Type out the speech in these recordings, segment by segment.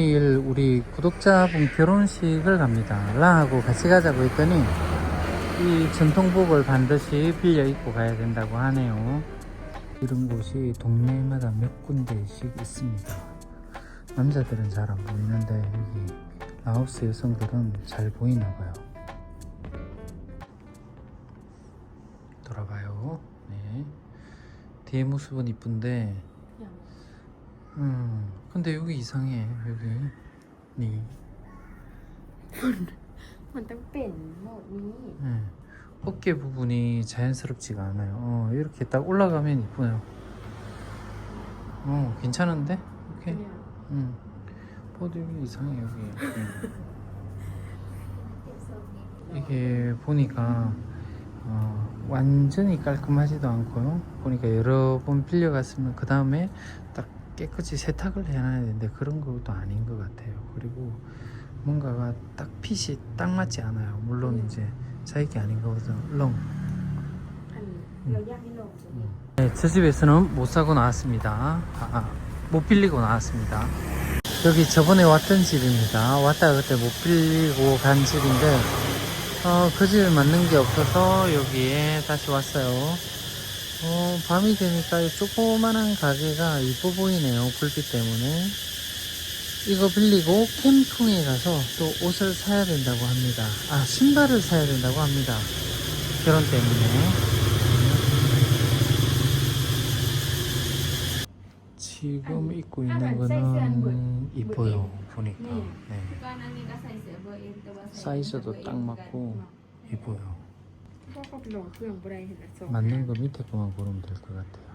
내일 우리 구독자분 결혼식을 갑니다. 라하고 같이 가자고 했더니 이 전통복을 반드시 빌려 입고 가야 된다고 하네요. 이런 곳이 동네마다 몇 군데씩 있습니다. 남자들은 잘 안 보이는데 여기 라오스 여성들은 잘 보이나 봐요. 돌아봐요. 네. 뒤에 모습은 이쁜데 음, 근데 여기 이상해, 여기. 니. มันต้องเป็นโหมดนี้ 네. 어깨 부분이 자연스럽지가 않아요. 어, 이렇게 딱 올라가면 이쁘네요. 어, 괜찮은데? 오케이. เนี่ย 음. 보드 여기 이상해, 여기. 음. 이게 보니까, 어, 완전히 깔끔하지도 않고요. 보니까 여러 번 빌려갔으면 그 다음에 딱 깨끗이 세탁을 해놔야 되는데 그런 것도 아닌 것 같아요. 그리고 뭔가가 딱 핏이 딱 맞지 않아요. 물론 음. 이제 자기 게 아닌 거거든. 렁. 음. 음. 네, 저 집에서는 못 사고 나왔습니다. 아, 아, 못 빌리고 나왔습니다. 여기 저번에 왔던 집입니다. 왔다 그때 못 빌리고 간 집인데 어, 그 집에 맞는 게 없어서 여기에 다시 왔어요. 어, 밤이 되니까 이 조그만한 가게가 이뻐 보이네요. 불빛 때문에. 이거 빌리고 캠핑에 가서 또 옷을 사야 된다고 합니다. 아, 신발을 사야 된다고 합니다. 결혼 때문에. 지금 입고 있는 거는 이뻐요. 보니까. 네. 네. 사이즈도 딱 맞고 이뻐요. 맞는 거 밑에 거만 고르면 될 것 같아요.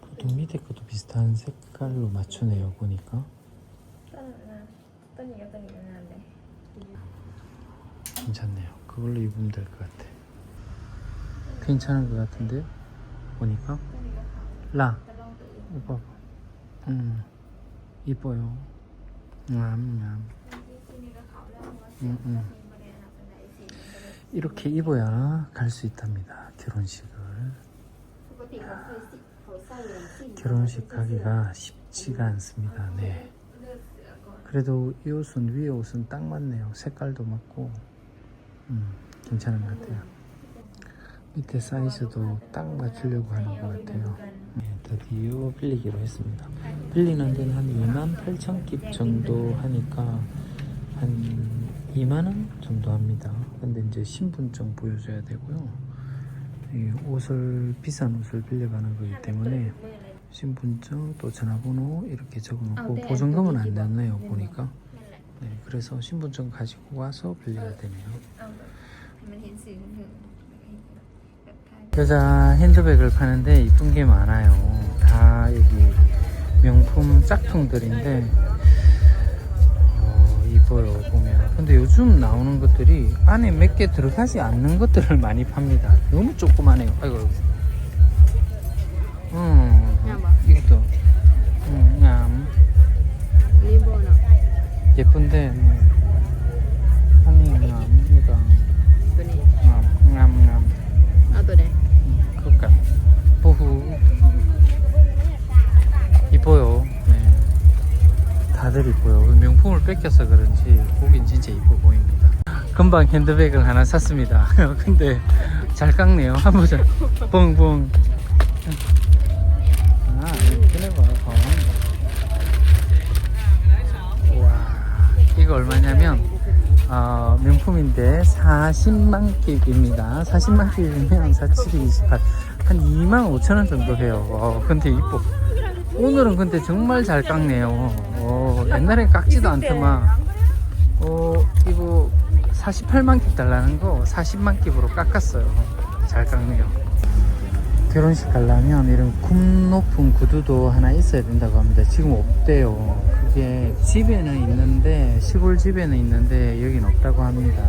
보통 밑에 것도 비슷한 색깔로 맞추네요, 보니까. 괜찮네요. 그걸로 입으면 될 것 같아. 괜찮은 것 같은데요? 보니까. 라. 오빠. 음. 이뻐요. 냠냠. 음, 음. 이렇게 입어야 갈 수 있답니다. 결혼식을. 결혼식 가기가 쉽지가 않습니다. 네. 그래도 이 옷은 위에 옷은 딱 맞네요. 색깔도 맞고 음, 괜찮은 것 같아요. 밑에 사이즈도 딱 맞추려고 하는 것 같아요. 네, 드디어 빌리기로 했습니다. 빌리는 데는 한 2만 8천 깁 정도 하니까 한 2만 원 정도 합니다. 근데 이제 신분증 보여줘야 되고요. 이 옷을 비싼 옷을 빌려가는 거기 때문에 신분증 또 전화번호 이렇게 적어놓고 보증금은 안 냈네요 보니까. 네, 그래서 신분증 가지고 와서 빌려야 되네요. 여자 핸드백을 파는데 이쁜 게 많아요. 다 여기 명품 짝퉁들인데 어, 이뻐요. 보면. 근데 요즘 나오는 것들이 안에 몇 개 들어가지 않는 것들을 많이 팝니다. 너무 조그만해요. 아이고 음 이것도. 음, 얌. 예쁜데 음. 금방 핸드백을 하나 샀습니다 근데 잘 깎네요 한번 보자 뻥뻥 아 이렇게 봐와 이거 얼마냐면 어, 명품인데 40만 깁입니다. 40만 깁이면 47이 28. 한 2만 5천 원 정도 해요. 어, 근데 이뻐. 오늘은 근데 정말 잘 깎네요. 어, 옛날엔 깎지도 않더만. 어, 이거 48만 깁 달라는 거 40만 깁으로 깎았어요. 잘 깎네요. 결혼식 가려면 이런 굽 높은 구두도 하나 있어야 된다고 합니다. 지금 없대요. 그게 집에는 있는데 시골 집에는 있는데 여긴 없다고 합니다.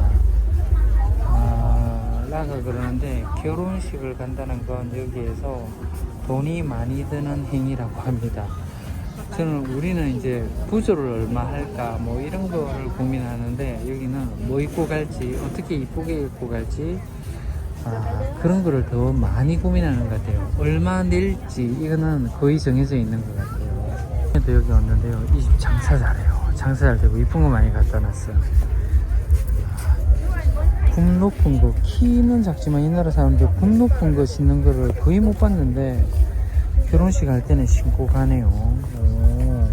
아, 라가 그러는데 결혼식을 간다는 건 여기에서 돈이 많이 드는 행위라고 합니다. 저는 우리는 이제 부조를 얼마 할까 뭐 이런 거를 고민하는데 여기는 뭐 입고 갈지 어떻게 이쁘게 입고 갈지 아, 그런 거를 더 많이 고민하는 것 같아요. 얼마 낼지 이거는 거의 정해져 있는 것 같아요. 또 여기 왔는데요. 이 집 장사 잘해요. 장사 잘 되고 이쁜 거 많이 갖다 놨어요. 굽 높은 거 키는 작지만 이 나라 사람들 굽 높은 거 신는 거를 거의 못 봤는데 결혼식 할 때는 신고 가네요. 오,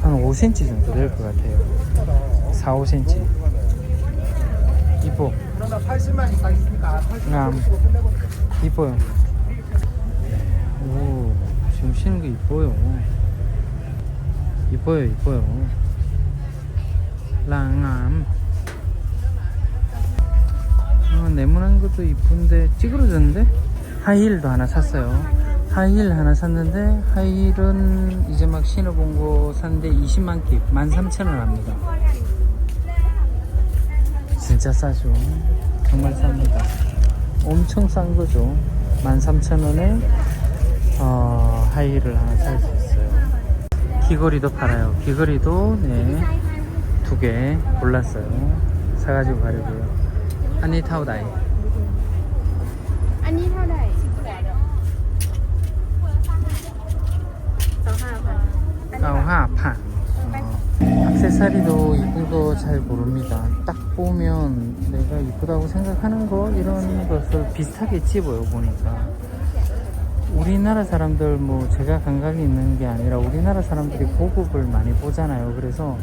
한 5cm 정도 될 것 같아요. 4, 5cm. 이뻐. 그러나 80만 이상 있으니까 80만 음. 이뻐요. 오, 지금 신는 게 이뻐요. 이뻐요, 이뻐요. 랑암. 어, 네모난 것도 이쁜데 찌그러졌는데? 하이힐도 하나 샀어요. 하이힐 하나 샀는데 하이힐은 이제 막 신어본 거 샀는데 20만 킵, 13,000원 합니다. 진짜 싸죠. 정말 쌉니다. 엄청 싼 거죠. 13,000원에 어, 하이힐을 하나 살 수 있어요. 귀걸이도 팔아요. 귀걸이도 네, 두개 골랐어요. 사가지고 가려고요. 아니 타오다이. 가오하 판. 어, 액세서리도 이쁜 거잘 고릅니다. 딱 보면 내가 이쁘다고 생각하는 거 이런 것을 비슷하게 찝어요 보니까. 우리나라 사람들 뭐 제가 감각이 있는 게 아니라 우리나라 사람들이 고급을 많이 보잖아요. 그래서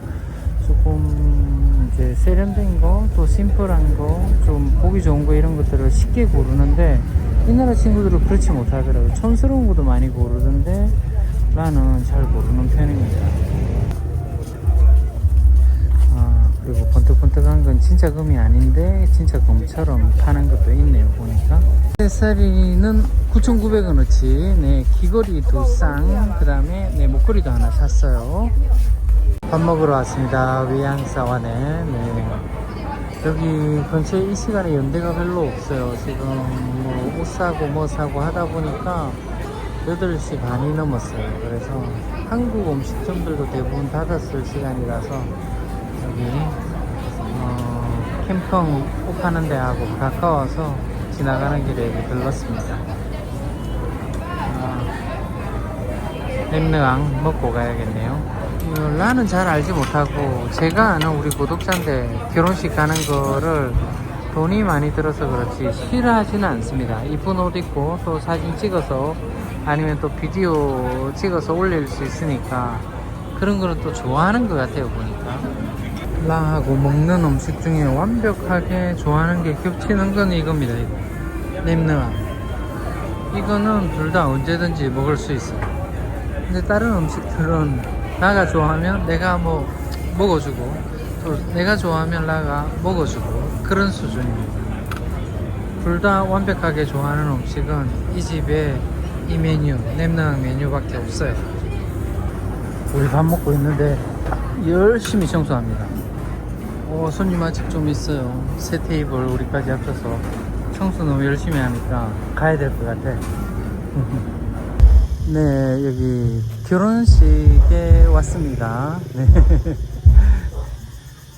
조금 이제 세련된 거, 또 심플한 거, 좀 보기 좋은 거 이런 것들을 쉽게 고르는데 이 나라 친구들은 그렇지 못하더라고요. 촌스러운 것도 많이 고르던데 나는 잘 고르는 편입니다. 아, 그리고 번뜩번뜩한 건 진짜 금이 아닌데 진짜 금처럼 파는 것도 있네요 보니까. 액세서리는 9,900원어치 네 귀걸이 두쌍 그 다음에 네 목걸이도 하나 샀어요. 밥 먹으러 왔습니다 위양사원에. 네. 여기 근처에 이 시간에 연대가 별로 없어요. 지금 뭐 옷 사고 뭐 사고 하다 보니까 8시 반이 넘었어요 그래서 한국 음식점들도 대부분 닫았을 시간이라서 여기 어, 캠핑 옷 파는 데하고 가까워서 지나가는 길에 들렀습니다. 아, 램느앙 먹고 가야겠네요. 어, 나는 잘 알지 못하고 제가 아는 우리 구독자인데 결혼식 가는 거를 돈이 많이 들어서 그렇지 싫어하지는 않습니다. 이쁜 옷 입고 또 사진 찍어서 아니면 또 비디오 찍어서 올릴 수 있으니까 그런 거는 또 좋아하는 것 같아요 보니까. 라하고 먹는 음식 중에 완벽하게 좋아하는 게 겹치는 건 이겁니다. 이거 냄느암 이거는 둘 다 언제든지 먹을 수 있어요. 근데 다른 음식들은 나가 좋아하면 내가 뭐 먹어주고 또 내가 좋아하면 나가 먹어주고 그런 수준입니다. 둘 다 완벽하게 좋아하는 음식은 이 집에 이 메뉴 냄느암 메뉴밖에 없어요 우리 밥 먹고 있는데 열심히 청소합니다. 어, 손님 아직 좀 있어요. 세 테이블 우리까지 합쳐서 청소 너무 열심히 하니까 가야 될 것 같아. 네, 여기 결혼식에 왔습니다. 네.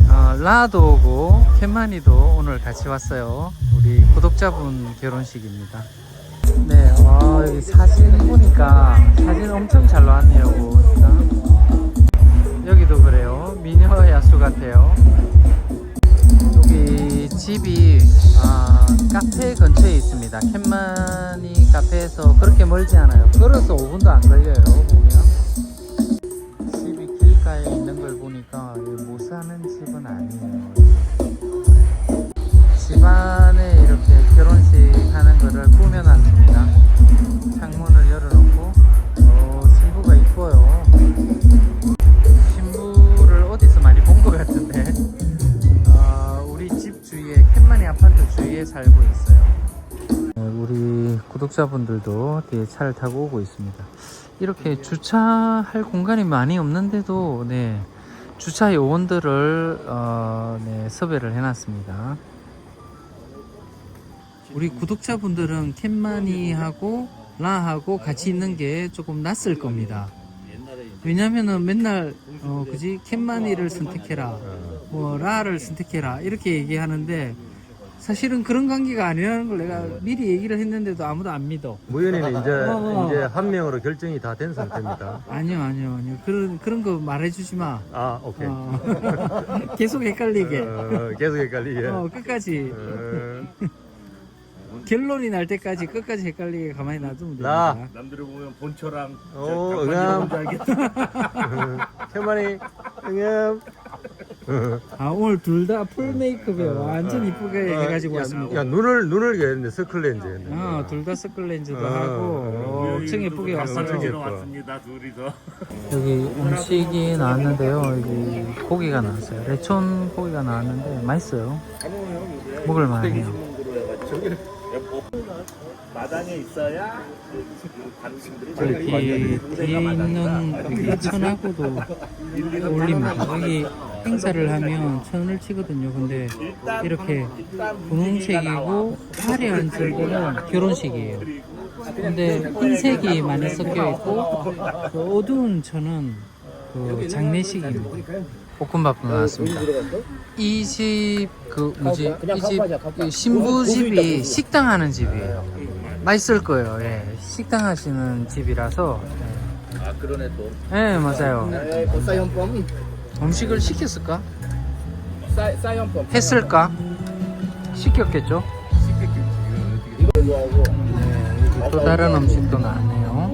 어, 라도 오고 캔마니도 오늘 같이 왔어요. 우리 구독자분 결혼식입니다. 여기 사진 보니까 사진 엄청 잘 나왔네요. 보니까. 여기도 그래요. 미녀 야수 같아요. 여기 집이 아, 카페 근처에 있습니다. 캔마니 카페에서 그렇게 멀지 않아요. 걸어서 5분도 안 걸려요. 보면 살고 있어요. 네, 우리 구독자분들도 뒤에 차를 타고 오고 있습니다. 이렇게 주차할 공간이 많이 없는데도 네, 주차 요원들을 어, 네, 섭외를 해놨습니다. 우리 구독자분들은 캔마니하고 라하고 같이 있는 게 조금 낯설 겁니다. 왜냐면은 맨날 어 그지 캔마니를 선택해라 뭐 라를 선택해라 이렇게 얘기하는데 사실은 그런 관계가 아니라는 걸 내가 미리 얘기를 했는데도 아무도 안 믿어. 무연이는 이제 어. 이제 한 명으로 결정이 다 된 상태입니다. 아니요, 아니요, 아니요. 그런 그런 거 말해주지 마. 아 오케이. 어. 계속 헷갈리게. 어, 계속 헷갈리게. 어, 끝까지 어, 결론이 날 때까지 끝까지 헷갈리게 가만히 놔두면 나. 됩니다. 남들을 보면 본처랑 오 응암. 캐만이 응암. 아 오늘 둘 다 풀 메이크업에 완전 이쁘게 해가지고 야, 왔습니다. 야 눈을 눈을 개는데 스클렌즈 했네. 어, 둘 다 스클 렌즈도 어. 하고 엄청 예쁘게 왔어요. 왔습니다 둘이서 여기 음식이 나왔는데요. 여기 고기가 나왔어요. 레촌 고기가 나왔는데 맛있어요. 먹을 만해요. 마당에 있어야 관심들이 여기 뒤에 있는 여기 천하고도 어울립니다. 여기 행사를 하면 천을 치거든요. 근데 이렇게 분홍색이고 화려한 절들은 결혼식이에요. 근데 흰색이 많이 섞여 있고 그 어두운 천은 그 장례식입니다. 볶음밥도 나왔습니다. 이 집 그 뭐지 이 집 신부 집이 식당 하는 집이에요. 맛있을 거예요. 예. 식당 하시는 집이라서. 아 그러네 또 예, 맞아요. 사연범 음식을 시켰을까? 사연범 했을까? 시켰겠죠? 네, 또 다른 음식도 나왔네요.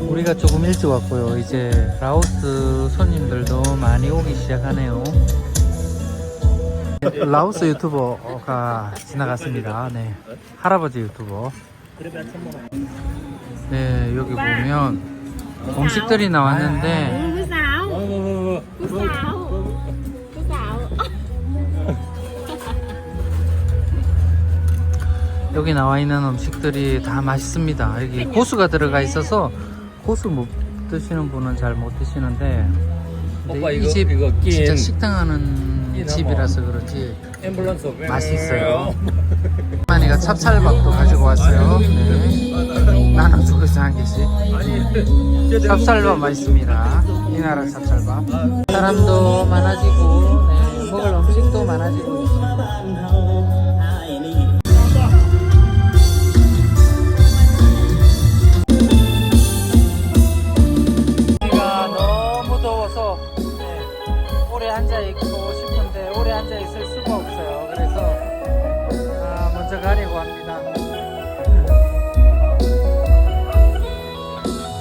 우리가 조금 일찍 왔고요. 이제 라오스 손님들도 많이 오기 시작하네요. 라오스 유튜버가 지나갔습니다. 네. 할아버지 유튜버. 네, 여기 보면 음식들이 나왔는데 ผู้สาวผู้สาวผู้สาว 여기 나와 있는 음식들이 다 맛있습니다. 여기 고수가 들어가 있어서 고수 못 드시는 분은 잘 못 드시는데 오빠, 이 이거- 집 이거 끼인- 진짜 식당 하는 끼인 집이라서 그런지 앰뷸런스 맛있어요. 만이가 찹쌀밥도 가지고 왔어요. 네. 나는 죽어서 한 개씩. 찹쌀밥 맛있습니다. 이 나라 찹쌀밥. 사람도 많아지고 네, 먹을 음식도 많아지고 있습니다.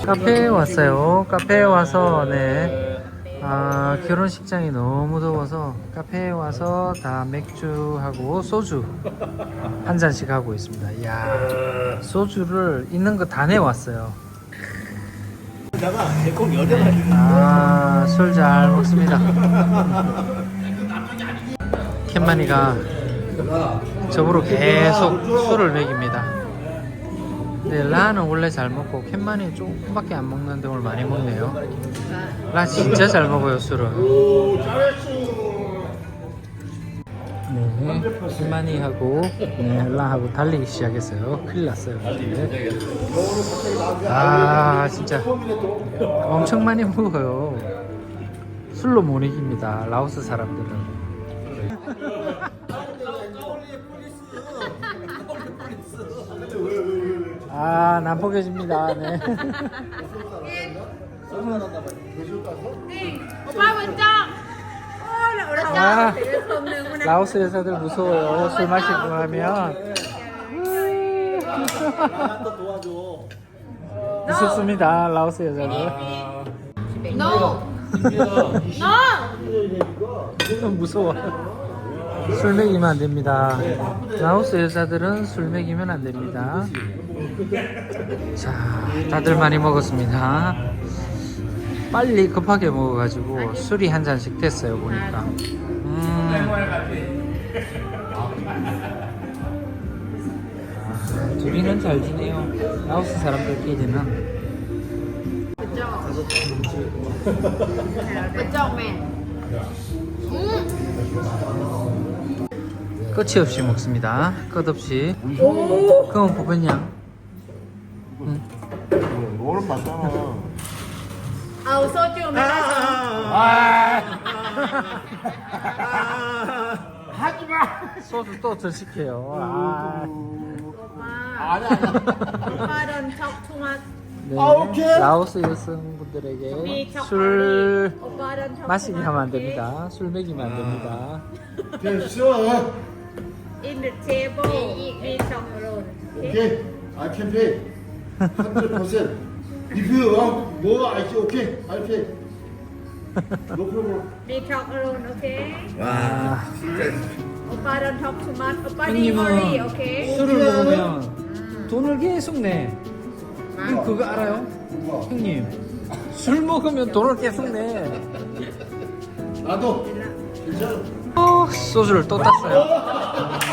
카페에 왔어요. 카페에 와서 네. 아, 결혼식장이 너무 더워서 카페에 와서 다 맥주하고 소주 한 잔씩 하고 있습니다. 이야, 소주를 있는 거 다 내왔어요. 아, 술 잘 먹습니다. 캔마니가 저보러 계속 술을 먹입니다. 근데 라는 원래 잘 먹고 캔마니 조금밖에 안 먹는데 오늘 많이 먹네요. 라 진짜 잘 먹어요 술을. 네, 캔마니하고 네, 라하고 달리기 시작했어요. 큰일 났어요. 이제. 아 진짜 엄청 많이 먹어요. 술로 못 이깁니다. 라오스 사람들은. 아, 남포개집니다. 네. 오빠 먼저 아, 라오스 여자들 무서워요. 술 마시고 하면. 무섭습니다. 라오스 여자들. no no 무서워. 술 먹이면 안 됩니다. 라오스 여자들은 술 먹이면 안 됩니다. 자, 다들 많이 먹었습니다. 빨리 급하게 먹어가지고 술이 한 잔씩 됐어요 보니까. 음. 아, 둘이는 잘 지내요. 라오스 사람들끼리는. 不叫妹。嗯。 끝이 없이 먹습니다. 끝없이. 오! 그럼 보편양. 응. 얼음 맞잖아. 아우 소주 아, 아, 아, 하지마. 소주 또 드실게요. 아. 엄마. 아니 아니. don't talk too much. 네, 아, 오케이. 라오스 여성분들에게 술 오빠 don't talk too much. 마시게 하면 안 okay? 됩니다. 술 먹이면 안 됩니다. 됐어. In the table we talk alone okay? 오케이. I can pay. 100%. If 어, 뭐 알지? 오케이. I pay. No problem. we talk alone okay? 아, 오빠 don't talk too much 오빠 need worry 형님은 okay? 술을 먹으면 돈을 계속 내. 형 그거 알아요? 형님 술 먹으면 돈을 계속 내. 나도. 괜찮아. 어, 소주를 또 땄어요.